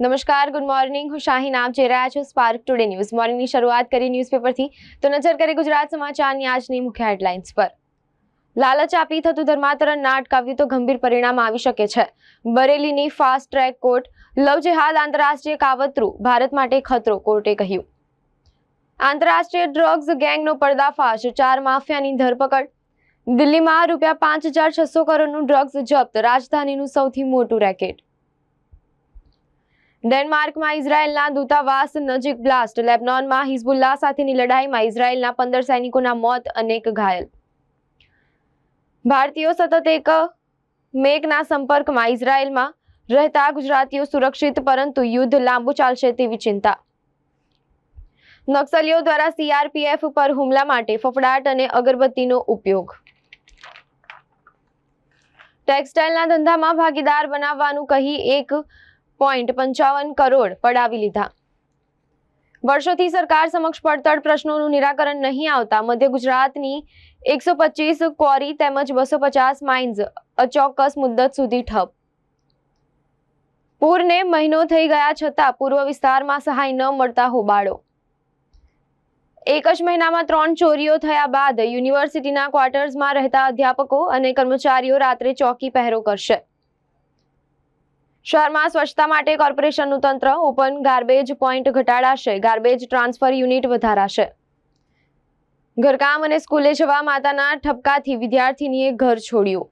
નમસ્કાર good morning હું શાહીન આપ જોઈ રહ્યા છો સ્પાર્ક ટુડે ન્યૂઝ મોર્નિંગની શરૂઆત કરી ન્યૂઝપેપરથી તો નજર કરી ગુજરાત સમાચારની આજની મુખ્ય હેડલાઇન્સ પર. લાલચ આપી થતું ધર્માંતરણ ના અટકાવ્યું તો ગંભીર પરિણામ આવી શકે છે. બરેલીની fast track court love jihad આંતરરાષ્ટ્રીય કાવતરું, ભારત માટે ખતરો, કોર્ટે કહ્યું. આંતરરાષ્ટ્રીય ડ્રગ્સ ગેંગનો પર્દાફાશ, ચાર માફિયાની ધરપકડ. દિલ્હીમાં રૂપિયા પાંચ હજાર છસો કરોડનું ડ્રગ્સ જપ્ત, રાજધાનીનું સૌથી મોટું રેકેટ ડેનમાર્કમાં ઇઝરાયેલના દૂતાવાસ નજીક બ્લાસ્ટ. લેબનોનમાં હિઝબુલ્લા સાથેની લડાઈમાં ઇઝરાયેલના પંદર સૈનિકોના મોત, અનેક ઘાયલ. ભારતીયો સતત એક મેઘના સંપર્કમાં ઇઝરાયેલમાં રહેતા ગુજરાતીઓ સુરક્ષિત, પરંતુ યુદ્ધ લાંબુ ચાલશે તેવી ચિંતા. નક્સલીઓ દ્વારા સીઆરપીએફ પર હુમલા માટે ફફડાટ અને અગરબત્તીનો ઉપયોગ. ટેક્સટાઇલના ધંધામાં ભાગીદાર બનાવવાનું કહી એક પોઈન્ટ પંચાવન કરોડ પડાવી લીધા. વર્ષોથી સરકાર સમક્ષ પડતર પ્રશ્નોનું નિરાકરણ નહીં આવતા મધ્ય ગુજરાતની એકસો પચીસ ક્વોરી તેમજ બસો પચાસ માઇન્સ અચોક્કસ મુદ્દત સુધી ઠપ. પૂરને મહિનો થઈ ગયા છતાં પૂર્વ વિસ્તારમાં સહાય ન મળતા હોબાળો. એક જ મહિનામાં ત્રણ ચોરીઓ થયા બાદ યુનિવર્સિટીના ક્વાર્ટર્સમાં રહેતા અધ્યાપકો અને કર્મચારીઓ રાત્રે ચોકી પહેરો કરશે. શહેરમાં સ્વચ્છતા માટે કોર્પોરેશનનું તંત્ર ઓપન ગાર્બેજ પોઈન્ટ ઘટાડાશે. ગાર્બેજ ટ્રાન્સફર યુનિટ વધારાશે. ઘરકામ અને સ્કૂલે જવા માતાના ઠપકાથી વિદ્યાર્થીનીએ ઘર છોડ્યું.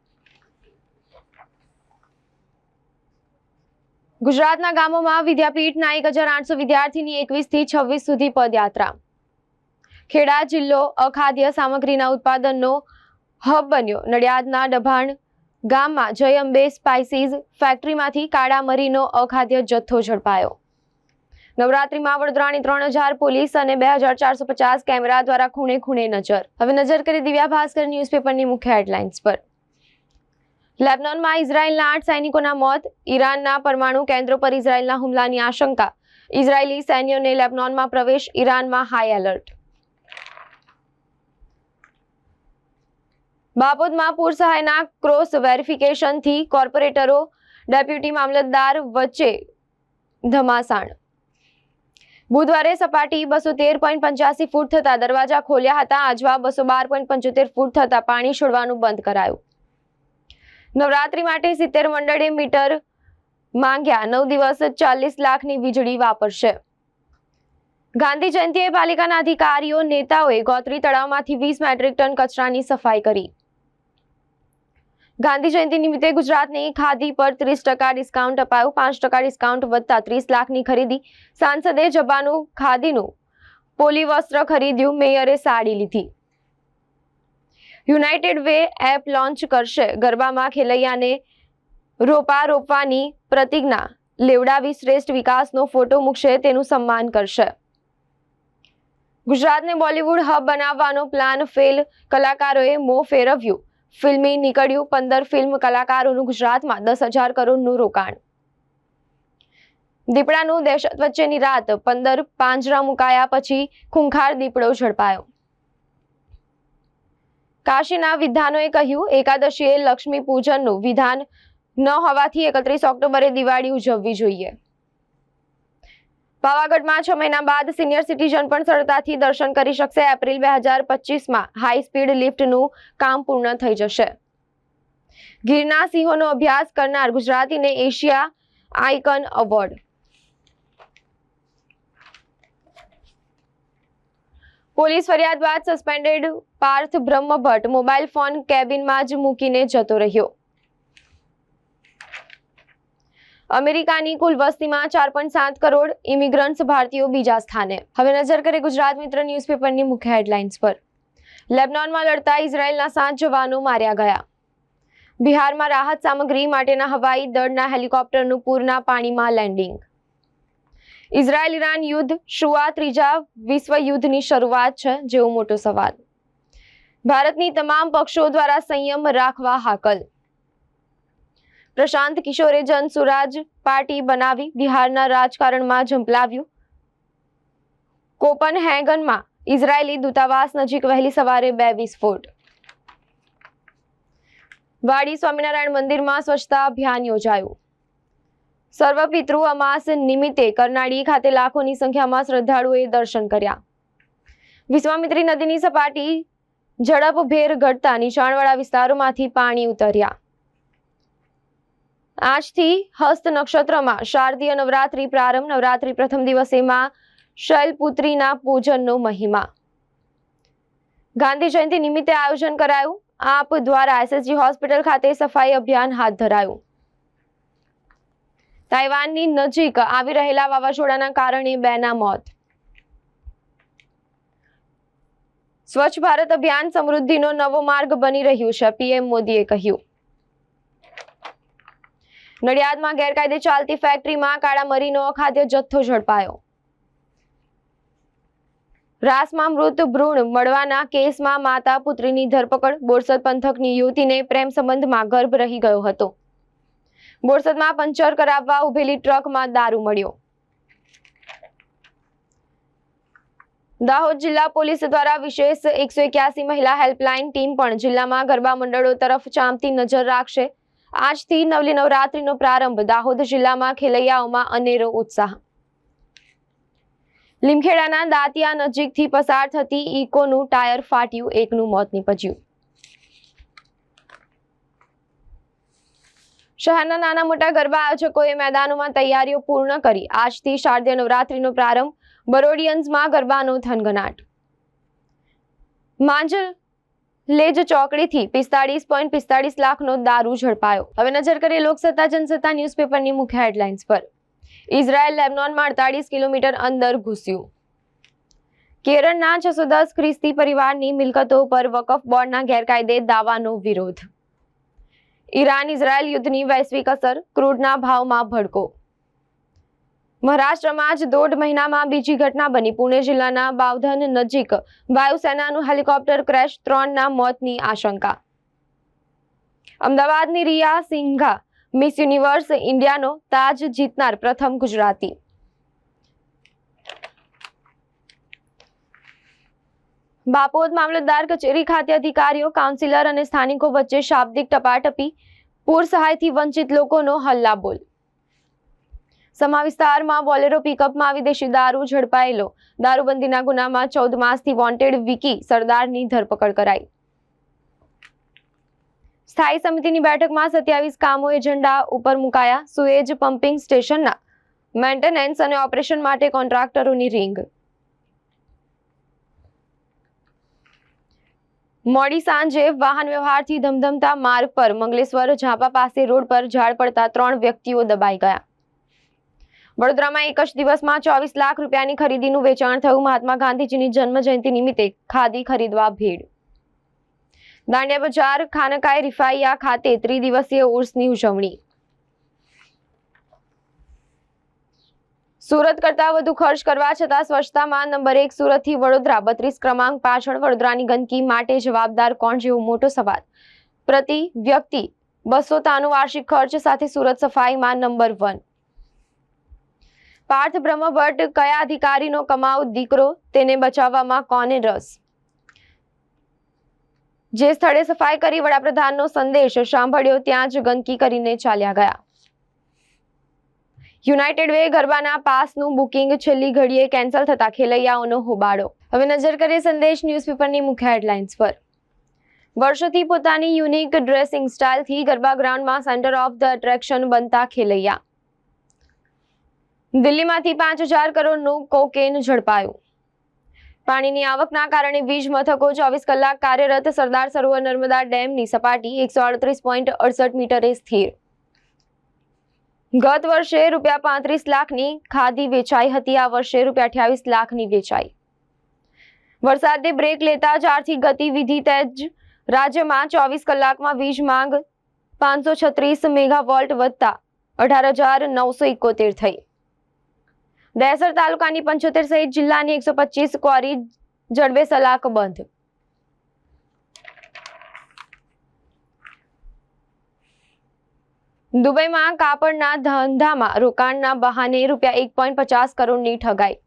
ગુજરાતના ગામોમાં વિદ્યાપીઠના એક હજાર આઠસો વિદ્યાર્થીની એકવીસથી છવ્વીસ સુધી પદયાત્રા. ખેડા જિલ્લો અખાદ્ય સામગ્રીના ઉત્પાદનનો હબ બન્યો. નડિયાદના ડભાણ ગામમાં જય અંબે સ્પાઇસીઝ ફેક્ટરીમાંથી કાળા મરીનો અખાદ્ય જથ્થો ઝડપાયો. નવરાત્રીમાં વડોદરાની ત્રણ હજાર પોલીસ અને બે હજાર ચારસો પચાસ કેમેરા દ્વારા ખૂણે ખૂણે નજર. હવે નજર કરી દિવ્યા ભાસ્કર ન્યૂઝપેપરની મુખ્ય હેડલાઇન્સ પર. લેબનોનમાં ઇઝરાયેલના આઠ સૈનિકોના મોત, ઈરાનના પરમાણુ કેન્દ્રો પર ઇઝરાયેલના હુમલાની આશંકા. ઇઝરાયેલી સૈન્યોને લેબનોનમાં પ્રવેશ, ઈરાનમાં હાઈ એલર્ટ. બાપોદમાં પૂર સહાયના ક્રોસ વેરિફિકેશનથી કોર્પોરેટરો, ડેપ્યુટી મામલતદાર વચ્ચે ધમાસાણ. બુધવારે સપાટી બસો તેર પોઈન્ટ પંચ્યાસી ફૂટ થતા દરવાજા ખોલ્યા હતા. આજવા બસો બાર પોઈન્ટ પંચોતેર ફૂટ થતા પાણી છોડવાનું બંધ કરાયું. નવરાત્રી માટે સિત્તેર મંડળે મીટર માંગ્યા. નવ દિવસ ચાલીસ લાખની વીજળી વાપરશે. ગાંધી જયંતિએ પાલિકાના અધિકારીઓ, નેતાઓએ ગોત્રી તળાવમાંથી વીસ મેટ્રિક ટન કચરાની સફાઈ કરી. ગાંધી જયંતિ નિમિત્તે ગુજરાતની ખાદી પર ત્રીસ ટકા ડિસ્કાઉન્ટ અપાયું. પાંચ ટકા ડિસ્કાઉન્ટ વધતા ત્રીસ લાખની ખરીદી. સાંસદે જબાનું ખાદીનું પોલી વસ્ત્ર ખરીદ્યું. મેયરે સાડી લીધી. યુનાઇટેડ વે એપ લોન્ચ કરશે. ગરબામાં ખેલૈયાને રોપા રોપવાની પ્રતિજ્ઞા. લેવડાવી શ્રેષ્ઠ વિકાસનો ફોટો મૂકશે. તેનું સન્માન કરશે. ગુજરાતને બોલિવૂડ હબ બનાવવાનો પ્લાન ફેલ. કલાકારોએ મો ફેરવ્યું. ફિલ્મી નીકળ્યું પંદર ફિલ્મ કલાકારોનું ગુજરાતમાં દસ હજાર કરોડનું રોકાણ. દીપડાનું દહેશત વચ્ચેની રાત પંદર પાંજરા મુકાયા પછી ખૂંખાર દીપડો ઝડપાયો. કાશીના વિધાનોએ કહ્યું, એકાદશીએ લક્ષ્મી પૂજનનું વિધાન ન હોવાથી એકત્રીસ ઓક્ટોબરે દિવાળી ઉજવવી જોઈએ. પાવાગઢમાં છ મહિના બાદ સિનિયર સિટીઝન પણ સરળતાથી દર્શન કરી શકશે. એપ્રિલ બે હજાર પચીસમાં હાઈ સ્પીડ લિફ્ટનું કામ પૂર્ણ થઈ જશે. ગીરના સિંહોનો અભ્યાસ કરનાર ગુજરાતીને એશિયા આઇકન એવોર્ડ. પોલીસ ફરિયાદ બાદ suspended Parth Brahmbhatt mobile phone કેબિનમાં જ મૂકીને જતો રહ્યો. અમેરિકાની કુલ વસ્તીમાં ચાર પોઈન્ટ સાત કરોડ ઇમિગ્રન્ટ્સ ભારતીયો બીજા સ્થાને. હવે નજર કરે ગુજરાત મિત્ર ન્યૂઝપેપરની મુખ્ય હેડલાઇન્સ પર. લેબનોનમાં લડતા ઇઝરાયેલના સાત જવાનો માર્યા ગયા. બિહારમાં રાહત સામગ્રી માટેના હવાઈ દળના હેલિકોપ્ટરનું પૂરના પાણીમાં લેન્ડિંગ. ઇઝરાયલ, ઈરાન યુદ્ધ શું આ ત્રીજા વિશ્વ યુદ્ધની શરૂઆત છે જેવો મોટો સવાલ. ભારતની તમામ પક્ષો દ્વારા સંયમ રાખવા હાકલ. પ્રશાંત કિશોરે જન સુરાજ પાર્ટી બનાવી બિહારના રાજકારણમાં ઝંપલાવ્યું. કોપનહેગનમાં ઇઝરાયેલી દૂતાવાસ નજીક વહેલી સવારે બે વિસ્ફોટ. વાડી સ્વામિનારાયણ મંદિરમાં સ્વચ્છતા અભિયાન યોજાયું. સર્વપિતૃ અમાસ નિમિત્તે કરનાળી ખાતે લાખોની સંખ્યામાં શ્રદ્ધાળુઓએ દર્શન કર્યા. વિશ્વામિત્રી નદીની સપાટી ઝડપભેર ઘટતા નીચાણવાળા વિસ્તારોમાંથી પાણી ઉતર્યા. આજથી હસ્ત નક્ષત્રમાં શારદીય નવરાત્રી પ્રારંભ, નવરાત્રી પ્રથમ દિવસે માં શૈલપુત્રીના પૂજનનો મહિમા. ગાંધી જયંતિ નિમિત્તે આયોજન કરાયું. આપ દ્વારા એસએસજી હોસ્પિટલ ખાતે સફાઈ અભિયાન હાથ ધરાયું. તાઇવાનની નજીક આવી રહેલા વાવાઝોડાના કારણે બેના મોત. સ્વચ્છ ભારત અભિયાન સમૃદ્ધિનો નવો માર્ગ બની રહ્યું છે, પીએમ મોદીએ કહ્યું. નડિયાદમાં ગેરકાયદે ચાલતી ફેક્ટરીમાં કાળા મરીનો અખાદ્ય જથ્થો ઝડપાયો. રાસમાં મૃત ભ્રૂણ મળવાના કેસમાં માતા પુત્રીની ધરપકડ. બોરસદ પંથકની યુવતીને પ્રેમ સંબંધમાં ગર્ભ રહી ગયો હતો. બોરસદમાં પંચર કરાવવા ઉભેલી ટ્રકમાં દારૂ મળ્યો. દાહોદ જિલ્લા પોલીસ દ્વારા વિશેષ એકસો એક્યાસી મહિલા હેલ્પલાઇન ટીમ પણ જિલ્લામાં ગરબા મંડળો તરફ ચાંપતી નજર રાખશે. આજથી નવલી નવરાત્રીનો પ્રારંભ. દાહોદ જિલ્લામાં ખેલૈયાઓમાં અનેરો ઉત્સાહ. લીમખેડાના દાંતિયા નજીકથી પસાર થતી ઇકોનું ટાયર ફાટ્યું, એકનું મોત નીપજ્યું. શહેરના નાના મોટા ગરબા આયોજકોએ મેદાનોમાં તૈયારીઓ પૂર્ણ કરી. આજથી શારદીય નવરાત્રીનો પ્રારંભ. બરોડિયન્સમાં ગરબાનો થનગનાટ માંજલ લેજ ચોકડીથી પિસ્તાળીસ પોઈન્ટ પિસ્તાળીસ લાખનો દારૂ ઝડપાયો. હવે નજર કરીએ લોકસત્તા, જનસત્તા ન્યૂઝપેપરની મુખ્ય હેડલાઇન્સ પર. ઇઝરાયલ લેબનોનમાં અડતાળીસ કિલોમીટર અંદર ઘૂસ્યું. કેરળના છસો દસ ખ્રિસ્તી પરિવારની મિલકતો પર વકફ બોર્ડના ગેરકાયદે દાવાનો વિરોધ. ઈરાન ઇઝરાયલ યુદ્ધની વૈશ્વિક અસર, ક્રૂડના ભાવમાં ભડકો. મહારાષ્ટ્રમાં જ દોઢ મહિનામાં બીજી ઘટના બની. પુણે જિલ્લાના બાવધન નજીક વાયુસેનાનું હેલિકોપ્ટર ક્રેશ ત્રણના મોતની આશંકા. અમદાવાદની રિયા સિંઘા મિસ યુનિવર્સ ઇન્ડિયાનો તાજ જીતનાર પ્રથમ ગુજરાતી. બાપોદ મામલતદાર કચેરી ખાતે અધિકારીઓ, કાઉન્સિલર અને સ્થાનિકો વચ્ચે શાબ્દિક ટપાટપી પૂર સહાયથી વંચિત લોકોનો હલ્લાબોલ. સમા વિસ્તારમાં બોલેરો પિકઅપમાં વિદેશી દારૂ ઝડપાયેલો. દારૂબંધીના ગુનામાં ચૌદ માસથી વોન્ટેડ વિકી સરદારની ધરપકડ કરાઈ. સ્થાયી સમિતિની બેઠકમાં સત્યાવીસ કામો એજન્ડા ઉપર મુકાયા. સુએજ પમ્પિંગ સ્ટેશનના મેન્ટેનન્સ અને ઓપરેશન માટે કોન્ટ્રાક્ટરોની રિંગ. મોડી સાંજે વાહન વ્યવહારથી ધમધમતા માર્ગ પર મંગલેશ્વર ઝાપા પાસે રોડ પર ઝાડ પડતા ત્રણ વ્યક્તિઓ દબાઈ ગયા. વડોદરામાં એક જ દિવસમાં ચોવીસ લાખ રૂપિયાની ખરીદીનું વેચાણ થયું. મહાત્મા ગાંધીજીની જન્મ જયંતિ નિમિત્તે ખાદી ખરીદવા ભીડ. દાંડિયા બજાર ખાનકાય રિફાઈયા ખાતે ત્રિદિવસીય ઉર્સની ઉજવણી. સુરત કરતા વધુ ખર્ચ કરવા છતાં સ્વચ્છતામાં નંબર એક સુરતથી વડોદરા. બત્રીસ ક્રમાંક પાછળ વડોદરાની ગંદકી માટે જવાબદાર કોણ જેવો મોટો સવાલ? પ્રતિ વ્યક્તિ બસો તાનું વાર્ષિક ખર્ચ સાથે સુરત સફાઈમાં નંબર વન. પાર્થ બ્રહ્મભટ્ટ કયા અધિકારીનો કમાવ દીકરો, તેને બચાવવામાં કોને રસ? જે સ્થળે સફાઈ કરી વડાપ્રધાનનો સંદેશ સાંભળ્યો, ત્યાં જ ગંદકી કરીને ચાલ્યા ગયા. યુનાઇટેડ વે ગરબાના પાસનું બુકિંગ છેલ્લી ઘડીએ કેન્સલ થતા ખેલૈયાઓનો હોબાળો. હવે નજર કરીએ સંદેશ ન્યૂઝપેપરની મુખ્ય હેડલાઇન્સ પર. વર્ષોથી પોતાની યુનિક ડ્રેસિંગ સ્ટાઇલથી ગરબા ગ્રાઉન્ડમાં સેન્ટર ઓફ ધ એટ્રેક્શન બનતા ખેલૈયા. દિલ્હીમાંથી પાંચ હજાર કરોડનું કોકેન ઝડપાયું. પાણીની આવકના કારણે વીજ મથકો ચોવીસ કલાક કાર્યરત સરદાર સરોવર નર્મદા ડેમની સપાટી એકસો અડત્રીસ પોઈન્ટ અડસઠ મીટરે સ્થિર. ગત વર્ષે રૂપિયા પાંત્રીસ લાખની ખાદી વેચાઈ હતી, આ વર્ષે રૂપિયા અઠ્યાવીસ લાખની વેચાઈ. વરસાદે બ્રેક લેતા ચારથી ગતિવિધિ તેજ, રાજ્યમાં ચોવીસ કલાકમાં વીજ માંગ પાંચસો છત્રીસ મેગાવોલ્ટ વધતા અઢાર હજાર નવસો ઇકોતેર થઈ. દહેસર તાલુકાની પંચોતેર સહિત જિલ્લાની એકસો પચીસ ક્વોરી જડબે સલાક બંધ. દુબઈમાં કાપડના ધંધામાં રોકાણના બહાને રૂપિયા એક પોઈન્ટ પચાસ કરોડની ઠગાઈ.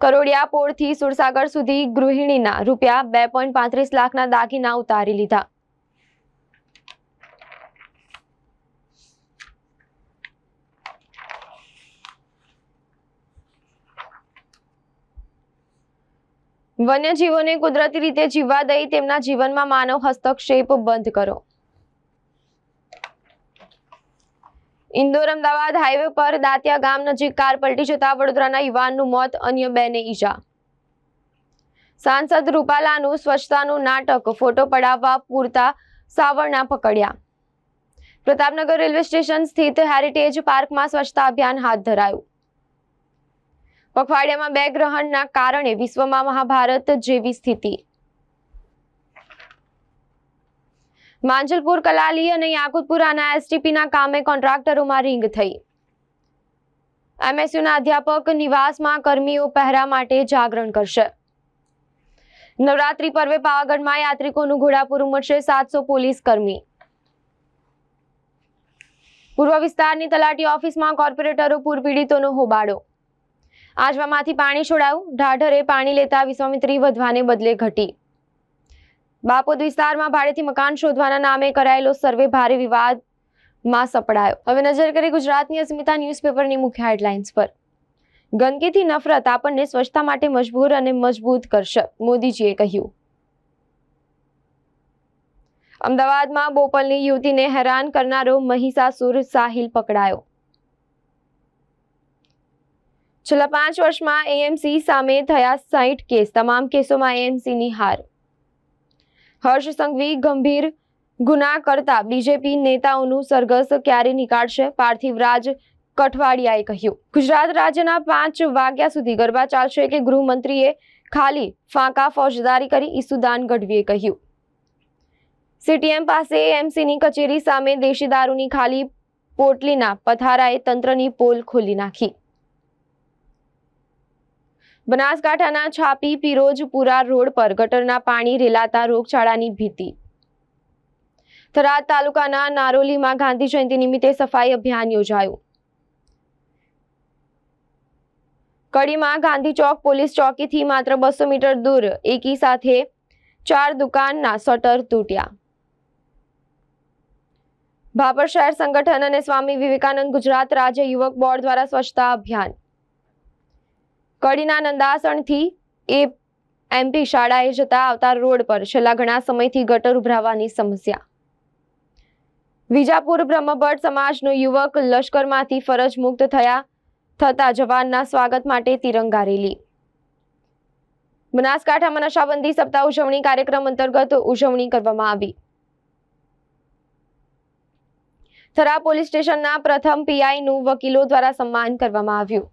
કરોડિયા પોળથી સુરસાગર સુધી ગૃહિણીના રૂપિયા બે પોઈન્ટ પાંત્રીસ લાખના દાગીના ઉતારી લીધા. વન્યજીવોને કુદરતી રીતે જીવવા દઈ તેમના જીવનમાં માનવ હસ્તક્ષેપ બંધ કરો. ઇન્દોર અમદાવાદ હાઈવે પર દાંતિયા ગામ નજીક કાર પલટી જતા વડોદરાના યુવાનનું મોત, અન્ય બેને ઈજા. સાંસદ રૂપાલાનું સ્વચ્છતાનું નાટક, ફોટો પડાવવા પૂરતા સાવરણા પકડ્યા. પ્રતાપનગર રેલવે સ્ટેશન સ્થિત હેરિટેજ પાર્કમાં સ્વચ્છતા અભિયાન હાથ ધરાયું. પખવાડિયામાં બે ગ્રહણના કારણે વિશ્વમાં મહાભારત જેવી સ્થિતિ. માંજલપુર, કલાલી અને યાકુતપુરાના એસટીપીના કામે કોન્ટ્રાક્ટરોમાં રીંગ થઈ. એમએસયુના અધ્યાપક નિવાસમાં કર્મીઓ પહેરા માટે જાગરણ કરશે. નવરાત્રી પર્વે પાવાગઢમાં યાત્રિકોનું ઘોડાપુર ઉમટશે સાતસો પોલીસ કર્મી. પૂર્વ વિસ્તારની તલાટી ઓફિસમાં કોર્પોરેટરો પૂર પીડિતોનો હોબાળો. આજવામાંથી પાણી છોડાયું. ઢાઢરે પાણી લેતા વિશ્વામિત્રી વધવાને બદલે ઘટી. બાપોદ વિસ્તારમાં ભાડેથી મકાન શોધવાના નામે કરાયેલો સર્વે ભારે વિવાદમાં સપડાયો. હવે નજર કરી ગુજરાતની અસ્મિતા ન્યૂઝપેપરની મુખ્ય હેડલાઇન્સ પર. ગંદકીથી નફરત આપણને સ્વચ્છતા માટે મજબૂર અને મજબૂત કરશે, મોદીજીએ કહ્યું. અમદાવાદમાં બોપલની યુવતીને હેરાન કરનારો મહિષાસુર સાહિલ પકડાયો. છેલ્લા પાંચ વર્ષમાં એએમસી સામે થયા સાઠ કેસ. તમામ કેસોમાં એએમસીની હાર. હર્ષ સંઘવી ગંભીર ગુના કરતા બીજેપી નેતાઓનું સરઘસ ક્યારે નીકાળશે? પાર્થિવ રાજ કઠવાડિયાએ કહ્યું. ગુજરાત રાજ્યના પાંચ વાગ્યા સુધી ગરબા ચાલશે કે ગૃહમંત્રીએ ખાલી ફાંકા ફોજદારી કરી ઈસુદાન ગઢવીએ કહ્યું. સીટીએમ પાસે એમસીની કચેરી સામે દેશી દારૂની ખાલી પોટલીના પથારાએ તંત્રની પોલ ખોલી નાખી. બનાસકાંઠાના છાપી પિરોજપુરા રોડ પર ગટરના પાણી રેલાતા રોગચાળાની ભીતિ. થરાદ તાલુકાના નારોલીમાં ગાંધી જયંતિ નિમિત્તે સફાઈ અભિયાન યોજાયું. કડીમાં ગાંધી ચોક પોલીસ ચોકીથી માત્ર બસો મીટર દૂર એકી સાથે ચાર દુકાનના શટર તૂટ્યા. ભાપર શહેર સંગઠન અને સ્વામી વિવેકાનંદ ગુજરાત રાજ્ય યુવક બોર્ડ દ્વારા સ્વચ્છતા અભિયાન. કડીના નંદાસણથી એ એમપી શાળાએ જતા આવતા રોડ પર છેલ્લા ઘણા સમયથી ગટર ઉભરાવાની સમસ્યા. વિજાપુર બ્રહ્મભટ્ટ સમાજનો યુવક લશ્કરમાંથી ફરજ મુક્ત થયા, થતા જવાનના સ્વાગત માટે તિરંગા રેલી. બનાસકાંઠામાં નશાબંધી સપ્તાહ ઉજવણી કાર્યક્રમ અંતર્ગત ઉજવણી કરવામાં આવી. થરા પોલીસ સ્ટેશનના પ્રથમ પીઆઈનું વકીલો દ્વારા સન્માન કરવામાં આવ્યું.